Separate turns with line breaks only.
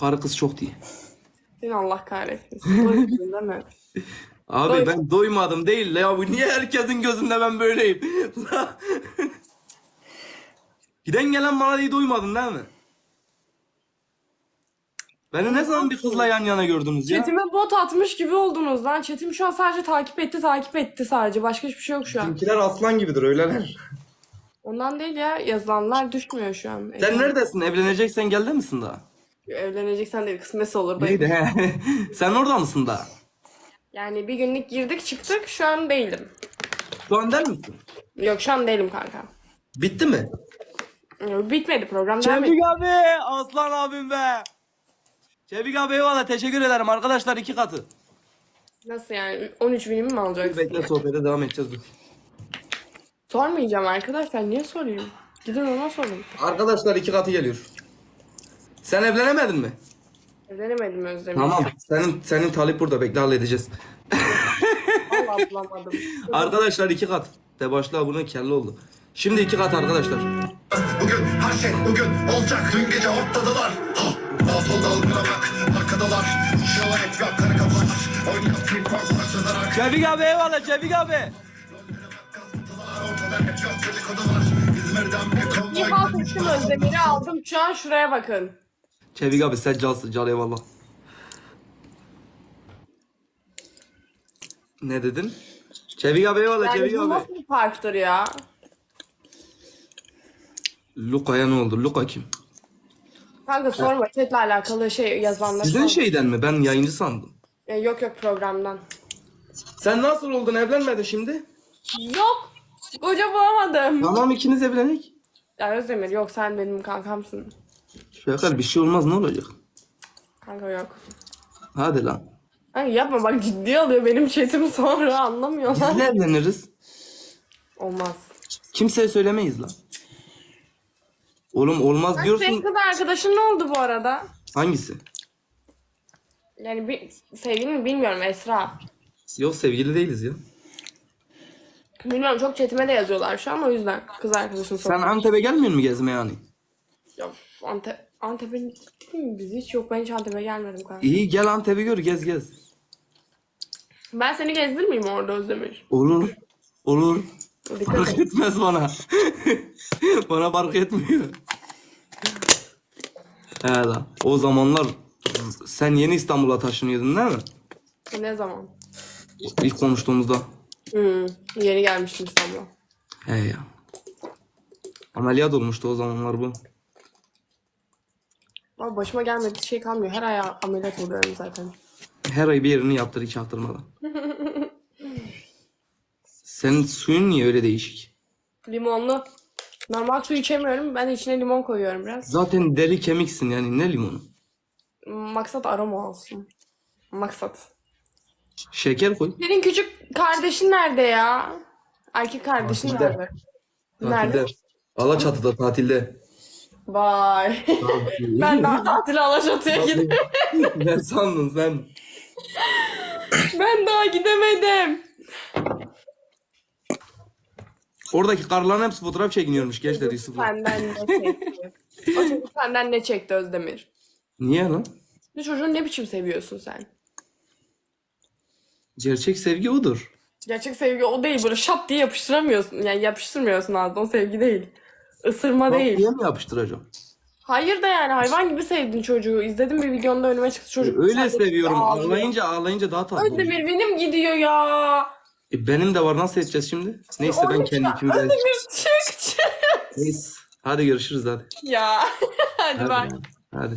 Karı kız çok diye.
Seni Allah kahretmesin. Doymadın değil mi?
Abi
Doy-
ben doymadım değil ya bu niye herkesin gözünde ben böyleyim? Giden gelen bana diye doymadın değil mi? Beni ne zaman bir kızla yan yana gördünüz ya?
Chatime bot atmış gibi oldunuz lan. Chatim şu an sadece takip etti takip etti sadece. Başka hiçbir şey yok şu an.
Bizimkiler aslan gibidir öyleler.
Ondan değil ya yazılanlar düşmüyor şu an.
Sen neredesin? Evleneceksen gelde misin daha?
Evleneceksen de bir kısmetse olur.
Neydi he? Sen orada mısın daha?
Yani bir günlük girdik çıktık şu an değilim.
Şu an der misin?
Yok şu an değilim kanka.
Bitti mi?
Yok, Bitmedi program devam ediyor.
Çevik abi! Aslan abim be! Çevik abi eyvallah teşekkür ederim arkadaşlar iki katı.
Nasıl yani 13 binimi mi alacaksın?
Bekle sohbete devam edeceğiz dur.
Sormayacağım arkadaşlar niye sorayım? Gidin ona sorun.
Arkadaşlar iki katı geliyor. Sen evlenemedin mi?
Evlenemedim Özdemir.
Tamam. Senin senin talip burada bekle halledeceğiz.
Allah bulamadım.
Arkadaşlar iki kat. De başla bunun kelle oldu. Şimdi iki kat arkadaşlar.
Bugün her şey bugün olacak Dün gece ortadalar Ha, Sağ solda ılgına bak Arkadalar Şuralar ekran karı kafalar Oynuyoruz ping pong başlayarak
Çevik abi eyvallah Çevik abi.
Ortada hep yok dedikodular İzmir'den bir konvoy
İyi Özdemir'i aldım. Şu an şuraya bakın.
Çevik abi sen calsın cal eyvallah. Ne dedin? Çevik abi eyvallah
Yani
Çevik
bu
abi.
nasıl bir parktır ya?
Luka'ya ne oldu? Luka kim?
Kanka sorma chatle alakalı şey yazanlar.
Sizin şeyden mi? Ben yayıncı sandım.
Ya yok yok programdan.
Sen nasıl oldun evlenmedin şimdi?
Yok. Koca bulamadım.
Tamam ikiniz evlenik.
Ya Özdemir yok sen benim kankamsın.
Şakal bir şey olmaz ne olacak?
Kanka yok.
Hadi lan.
Ay yapma bak ciddi alıyor benim chatim sonra anlamıyorlar.
Ne evleniriz?
Olmaz.
Kimseye söylemeyiz lan. Oğlum olmaz
Senin
diyorsun.
kız arkadaşın ne oldu bu arada?
Hangisi?
Yani bir sevgilin mi bilmiyorum Esra.
Yok sevgili değiliz ya.
Bilmiyorum çok chatime de yazıyorlar şu an o yüzden kız arkadaşın
Sen
soruyor.
Antep'e gelmiyor musun gezmeye yani?
Ya Antep, Antep'e gittik mi biz hiç yok ben hiç Antep'e gelmedim kanka.
İyi gel Antep'i gör gez gez.
Ben seni gezdirmeyeyim orada Özdemir.
Olur. Olur.
Dikkat
Fark
et.
etmez bana. bana fark etmiyor. He lan. O zamanlar sen yeni İstanbul'a taşınıyordun değil mi?
Ne zaman?
İlk konuştuğumuzda.
Hmm, yeni gelmiştim İstanbul'a.
He ya. Ameliyat olmuştu o zamanlar bu.
Ama başıma gelmediği şey kalmıyor. Her ay ameliyat oluyorum zaten.
Her ay bir yerini yaptır hiç çaktırmadan. Senin suyun niye öyle değişik?
Limonlu. Normal su içemiyorum. Ben içine limon koyuyorum biraz.
Zaten deri kemiksin yani ne limonu?
Maksat aroma olsun. Maksat.
Şeker koy.
Senin küçük kardeşin nerede ya? Erkek kardeşin
Tatilde.
nerede? Nerede?
Tatilde. Alaçatı'da tatilde.
Vay. ben daha tatile Alaşatı'ya gidemedim.
ne sandın sen?
ben daha gidemedim.
Oradaki karıların hepsi fotoğraf çekiniyormuş gençler Yusuf'la.
Senden ne çekti? o çocuk senden ne çekti Özdemir?
Niye lan?
Bu çocuğu ne biçim seviyorsun sen?
Gerçek sevgi odur.
Gerçek sevgi o değil. Böyle şap diye yapıştıramıyorsun. Yani yapıştırmıyorsun ağzına. O sevgi değil. Isırma
Bak
değil.
diye mi yapıştıracağım?
Hayır da yani hayvan gibi sevdin çocuğu. İzledim bir videonda önüme çıktı çocuk.
Öyle
Sadece
seviyorum.
ağlıyor.
Ağlayınca ağlayınca daha tatlı oluyor.
Özdemir benim gidiyor ya.
E, benim de var nasıl edeceğiz şimdi? Neyse ben
Onun
kendi
için-
ikimize
Özdemir çık çık.
Neyse. Hadi görüşürüz hadi.
Ya. Hadi
Hadi.
bak.
Hadi.